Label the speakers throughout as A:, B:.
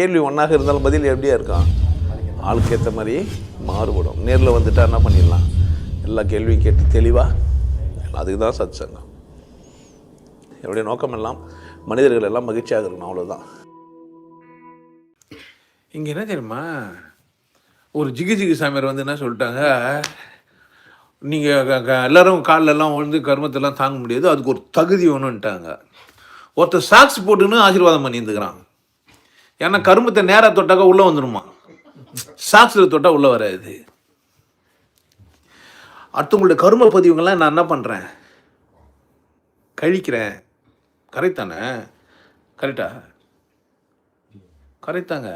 A: கேள்வி ஒன்றாக இருந்தாலும் பதில் எப்படியா இருக்கான் ஆளுக்கு ஏற்ற மாதிரி மாறுபடும். நேரில் வந்துட்டா என்ன பண்ணிடலாம்? எல்லா கேள்வியும் கேட்டு தெளிவாக அதுக்கு தான் சத் சங்கம் என்னுடைய நோக்கம் எல்லாம் மனிதர்கள் எல்லாம் மகிழ்ச்சியாக இருக்கணும் அவ்வளோதான்
B: இங்கே என்ன தெரியுமா? ஒரு ஜிகு ஜிகி சாமியார் வந்து என்ன சொல்லிட்டாங்க? நீங்கள் எல்லாரும் கால்ல விழுந்து கர்மத்தெல்லாம் தாங்க முடியாது அதுக்கு ஒரு தகுதி வேணும்ன்ட்டாங்க. ஒருத்தர் சாக்ஸ் போட்டுன்னு ஆசீர்வாதம் பண்ணியிருந்துக்கிறான் ஏன்னா கருமத்தை நேராக தொட்டாக்கா உள்ளே வந்துடுமா சாக்ஸில் தொட்டால் உள்ளே வராது. அடுத்தவங்களுடைய கரும பதிவுங்கள்லாம் நான் என்ன பண்ணுறேன் கழிக்கிறேன். கரெக்ட் தானே கரெக்டா? தாங்க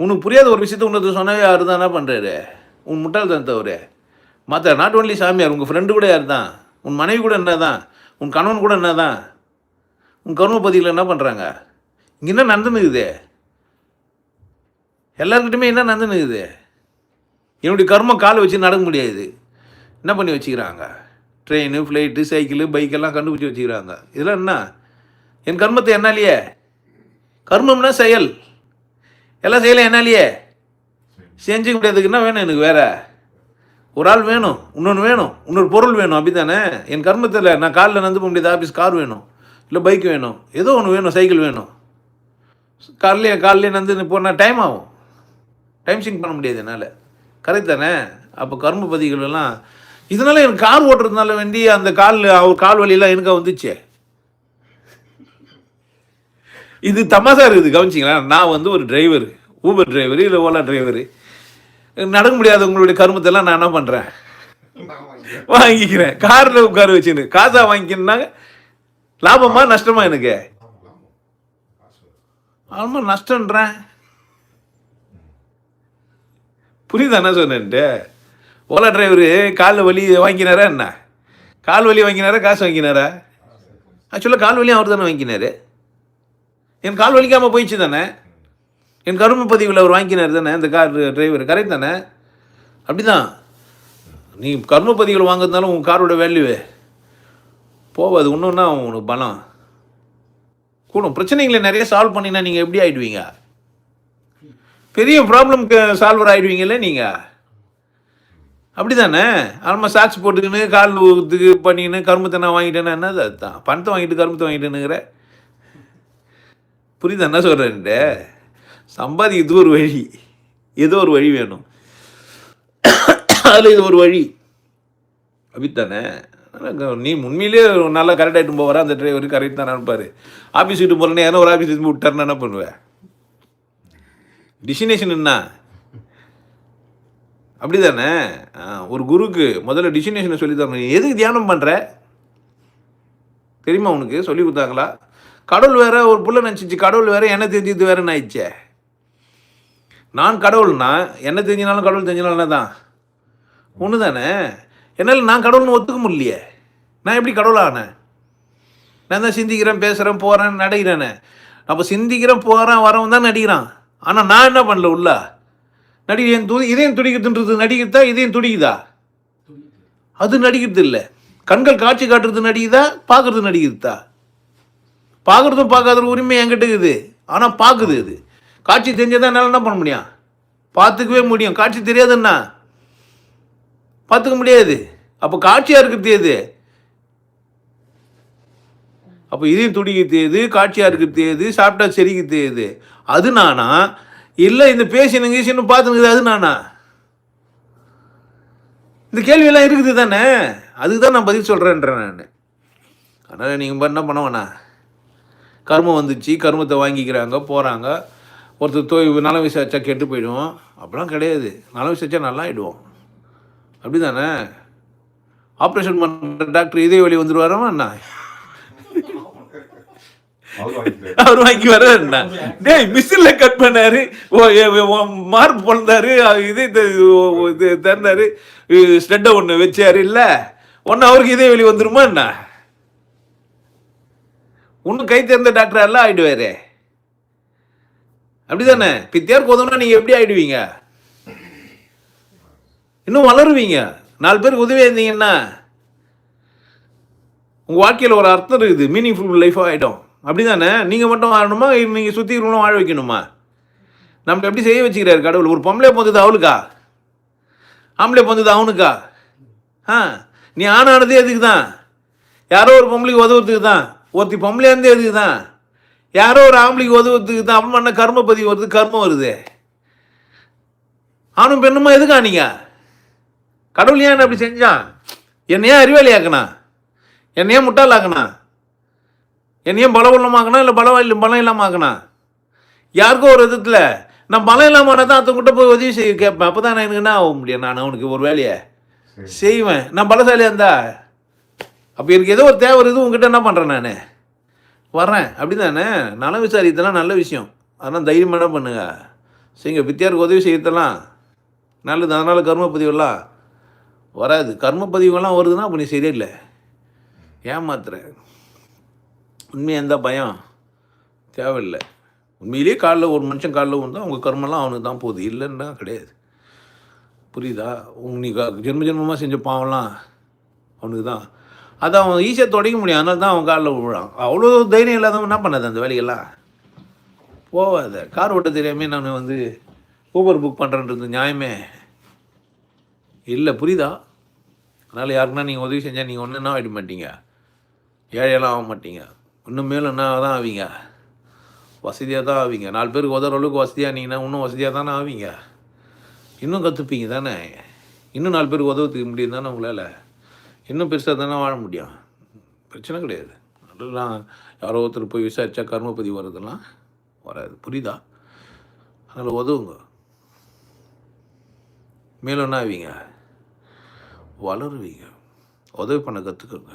B: உனக்கு புரியாத ஒரு விஷயத்த உனக்கு சொன்னவே யார் தான் என்ன பண்ணுறாரு உன் முட்டாள்தான் தவிர மற்ற நாட் ஒன்லி சாமியார் உங்கள் ஃப்ரெண்டு கூட யார் தான்? உன் மனைவி கூட என்ன தான்? உன் கணவன் கூட என்ன தான்? உன் கர்மபதியில் என்ன பண்ணுறாங்க இங்கே என்ன நடந்துனுக்குது? எல்லாருக்கிட்டுமே என்ன நடந்துனுக்குது? என்னுடைய கர்மம் காலை வச்சு நடக்க முடியாது. என்ன பண்ணி வச்சுக்கிறாங்க? ட்ரெயின் ஃப்ளைட்டு சைக்கிள் பைக்கெல்லாம் கண்டுபிடிச்சி வச்சுக்கிறாங்க. இதெல்லாம் என்ன? என் கர்மத்தை என்னாலேயே? கர்மம்னா செயல். எல்லாம் செய்யலை என்னாலேயே? செஞ்சுக்க முடியாதுக்கு என்ன வேணும் எனக்கு வேற? ஒரு ஆள் வேணும் இன்னொன்று வேணும் இன்னொரு பொருள் வேணும் அப்படி தானே என் கர்மத்தில் நான் காலில் நடந்து போக முடியாது ஆஃபீஸ் கார் வேணும் இல்லை பைக் வேணும் ஏதோ ஒன்று வேணும் சைக்கிள் வேணும். காலையிலே காலையிலே நடந்து போனால் டைம் ஆகும். டைம் சிங்க் பண்ண முடியாது என்னால். கரெக்ட் தானே? அப்போ கர்ம பதிகளெல்லாம் இதனால எனக்கு கார் ஓட்டுறதுனால வேண்டி அந்த கால் அவர் கால் வலியெல்லாம் எனக்கு வந்துச்சு. இது தமாசா இருக்குது கவனிச்சிங்களா? நான் வந்து ஒரு டிரைவர் ஊபர் டிரைவர் இல்லை ஓலா டிரைவர் நடக்க முடியாத உங்களுடைய கருமத்தெல்லாம் நான் என்ன பண்ணுறேன் வாங்கிக்கிறேன். காரில் உட்கார வச்சுன்னு காசாக வாங்கிக்கினாங்க லாபமா நஷ்டமா எனக்கு? ஆமாம் நஷ்டன்றேன் புரியுதா என்ன சொன்னேன்ட்டு? ஓலா டிரைவரு காலில் வலி வாங்கினாரா என்ன? கால் வலி வாங்கினாரா காசு வாங்கினாரா? ஆக்சுவலாக கால் வலியும் அவர் தானே வாங்கினாரு. என் கால் வலிக்காமல் போயிடுச்சு தானே? என் கரும்பு பதிவில் அவர் வாங்கினார் தானே இந்த கார் டிரைவர் கரெக்ட் தானே? அப்படிதான். நீ கர்ம பதிவுகள் வாங்குறதுனால உங்கள் காரோட வேல்யூவே போவாது. ஒன்றா உனக்கு பலம். கூடும். பிரச்சனைகளை நிறைய சால்வ் பண்ணினா நீங்கள் எப்படி ஆயிடுவீங்க? பெரிய ப்ராப்ளம்க்கு சால்வர் ஆயிடுவீங்கல்ல நீங்கள் அப்படி தானே ஆல்மா சாக்ஸ் போட்டுக்கின்னு கால் இதுக்கு பண்ணிக்கின்னு கருமத்தை நான் வாங்கிட்டேன்னா என்னது அதுதான்? பணத்தை வாங்கிட்டு கருமத்தை வாங்கிட்டேனுங்கிற புரியுதா? என்ன சொல்கிறேன்ட்டு சம்பாதிக்கிறது ஒரு வழி. ஏதோ ஒரு வழி வேணும். அதில் இது ஒரு வழி. அப்படித்தானே? நீ உண்மையிலேயே நல்லா கரெக்டாக ஆகிட்டு போவாரா அந்த டிரைவர் கரெக்ட் தான் அனுப்பாரு ஆஃபீஸ் விட்டு போகிறேன்னு ஏன்னா ஒரு ஆஃபீஸ் திரும்பி விட்டாருன்னா என்ன பண்ணுவேன் டிசினேஷன் என்ன? அப்படி தானே ஒரு குருக்கு முதல்ல டிசினேஷனை சொல்லி தரணும். எதுக்கு தியானம் பண்ணுற தெரியுமா உனக்கு? சொல்லி கொடுத்தாங்களா? கடவுள் வேற ஒரு புள்ள நினச்சிச்சு. கடவுள் வேற என்ன தெரிஞ்சது வேற ஆயிடுச்சே. நான் கடவுள்னா என்ன தெரிஞ்சினாலும் கடவுள் தெரிஞ்சினாலும் தான் ஒன்று தானே என்னால் நான் கடவுள்னு ஒத்துக்க முடியலையே. நான் எப்படி கடவுளானேன் நான் தான் சிந்திக்கிறேன் பேசுகிறேன் போகிறேன் நடிக்கிறேனே. அப்போ சிந்திக்கிறேன் போகிறேன் வரவன் தான் நடிக்கிறான். ஆனால் நான் என்ன பண்ணல உள்ள? நடிகை துடி இதயம் துடிக்கிறதுன்றது நடிக்கிறதா இதயம் துடிக்குதா? அது நடிக்கிறது இல்லை. கண்கள் காட்சி காட்டுறது நடிக்குதா? பார்க்குறது நடிக்கிறதா பார்க்குறதும் பார்க்காத உரிமை என்கிட்ட இருக்குது. ஆனால் பார்க்குது இது. காட்சி தெரிஞ்சதான் என்னால் என்ன பண்ண முடியும்? பார்த்துக்கவே முடியும். காட்சி தெரியாதுன்னா பார்த்துக்க முடியாது. அப்போ காட்சியாக இருக்கிறது எது? அப்போ இதையும் துடிக்கிறது எது? காட்சியாக இருக்கிறது எது? சாப்பிட்டா செரிக்கிறது எது? அது நானா? இல்லை இந்த பேசினு கீசின்னு பார்த்துனுக்குது அது நானா? இந்த கேள்வியெல்லாம் இருக்குது தானே? அதுக்கு தான் நான் பதில் சொல்கிறேன்றேன் நான். அதனால் நீங்கள் என்ன பண்ண கர்மம் வந்துச்சு கர்மத்தை வாங்கிக்கிறாங்க போகிறாங்க ஒருத்தர் தோய் நலம் விசாரிச்சா கெட்டு போயிடுவோம் அப்படிலாம் கிடையாது. நலம் விசாரிச்சா நல்லா ஆகிடுவோம் அப்படி தானே ஆப்ரேஷன் பண்ணுற டாக்டர் இதே வழி வந்துடுவாரமா என்ன? அவர் வாங்கி வர டேய் மிஷின்ல கட் பண்ணாரு. ஓ மார்க் பிறந்தாரு இதே இது திறந்தாரு. ஸ்டெட்டை ஒன்று வச்சாரு இல்லை? ஒன்று அவருக்கு இதே வெளி வந்துருமா என்ன? ஒன்றும் கை தேர்ந்த டாக்டர் எல்லாம் ஆயிடுவாரு. அப்படிதானே? பித்தியார் கோதம்னா நீங்கள் எப்படி ஆகிடுவீங்க இன்னும் வளருவீங்க. நாலு பேருக்கு உதவியா இருந்தீங்கன்னா உங்கள் வாழ்க்கையில் ஒரு அர்த்தம் இருக்குது. மீனிங்ஃபுல் லைஃபாக ஆகிடும் அப்படி தானே நீங்கள் மட்டும் வாழணுமா? நீங்கள் சுற்றி இருக்கணும் வாழ வைக்கணுமா? நம்மளை எப்படி செய்ய வச்சுக்கிறாரு கடவுள்? ஒரு பொம்பளை பொந்தது அவளுக்கா? ஆம்பளை பொந்தது அவனுக்கா? ஆ நீ ஆணானதே எதுக்கு தான் யாரோ ஒரு பொம்பளைக்கு உதவுறதுக்கு தான் ஒருத்தி பொம்பளையாந்தே எதுக்கு தான் யாரோ ஒரு ஆம்பளைக்கு உதவுறதுக்கு தான் அவன் பண்ண கர்ம பதிவு வருது கர்மம் வருது. ஆணும் பெண்ணுமா எதுக்கா நீங்க? கடவுள் ஏன் அப்படி செஞ்சான் என்னை ஏன் அறிவாளி ஆக்கணா என்னை ஏன் முட்டாளாக்கணா என்னை ஏன் பலவல்லமாக்கணா இல்லை பலவாயில் பலம் இல்லாமல் ஆக்கணா யாருக்கோ ஒரு விதத்தில் நான் பலம் இல்லாமல் தான் அத்தங்கிட்ட போய் உதவி செய்ய கேட்பேன். அப்போ தான் எனக்கு என்ன ஆக முடியும்? நான் அவனுக்கு ஒரு வேலையை செய்வேன். நான் பலசாலியாக இருந்தா? அப்போ எனக்கு ஏதோ ஒரு தேவை இருக்குது உங்ககிட்ட என்ன பண்ணுறேன் நான்? வர்றேன். அப்படி தானே நலம் விசாரித்தெல்லாம் நல்ல விஷயம். அதெல்லாம் தைரியமாக என்ன பண்ணுங்க? செய்யுங்க. பித்தியாருக்கு உதவி செய்யறதெல்லாம் நல்லது. அதனால் கர்ம பதிவெல்லாம் வராது. கர்ம பதிவுகள்லாம் வருதுன்னா அப்போ நீ சரியில்லை. ஏமாத்துற. உண்மையாக எந்த பயம். தேவையில்லை. உண்மையிலேயே காலைல ஒரு மனுஷன் காலைல வந்தால் உங்கள் கர்மெல்லாம் அவனுக்கு தான் போகுது. இல்லைன்னா கிடையாது. புரியுதா? உங்க நீ ஜென்ம ஜென்மமாக செஞ்ச பாவம்லாம் அவனுக்கு தான். அதை அவன் ஈஸியாக தொடங்க முடியும். அதனால தான் அவன் காலில் விழுறான். அவ்வளோ தைரியம் இல்லாதவன் என்ன பண்ணாது அந்த வேலையெல்லாம்? போவாத. கார் ஓட்ட தெரியாமே நான் வந்து ஊபர் புக் பண்ணுறன்றது நியாயமே. இல்லை புரியுதா? அதனால் யாருக்குன்னா நீங்கள் உதவி செஞ்சால் நீங்கள் ஒன்றும் என்ன ஆகிட மாட்டீங்க? ஏழையெல்லாம் ஆக மாட்டீங்க. இன்னும் மேலும் என்ன தான் ஆவீங்க. வசதியாக தான் ஆவீங்க. நாலு பேருக்கு உதற அளவுக்கு வசதியாக நீங்கள் இன்னும் வசதியாக தானே ஆவீங்க. இன்னும் கற்றுப்பீங்க தானே? இன்னும் நாலு பேருக்கு உதவுறதுக்கு முடியும் தானே உங்களால்? இன்னும் பெருசாக தானே வாழ முடியும்? பிரச்சனை கிடையாது. அதெல்லாம் யாரோ ஒருத்தர் போய் விசாரித்தா கர்மப்பதிவு வர்றதெல்லாம் வராது. புரியுதா? அதனால் உதவுங்க. மேலும் என்ன ஆவீங்க. வளருவீங்க. உதவி பண்ண கற்றுக்குங்க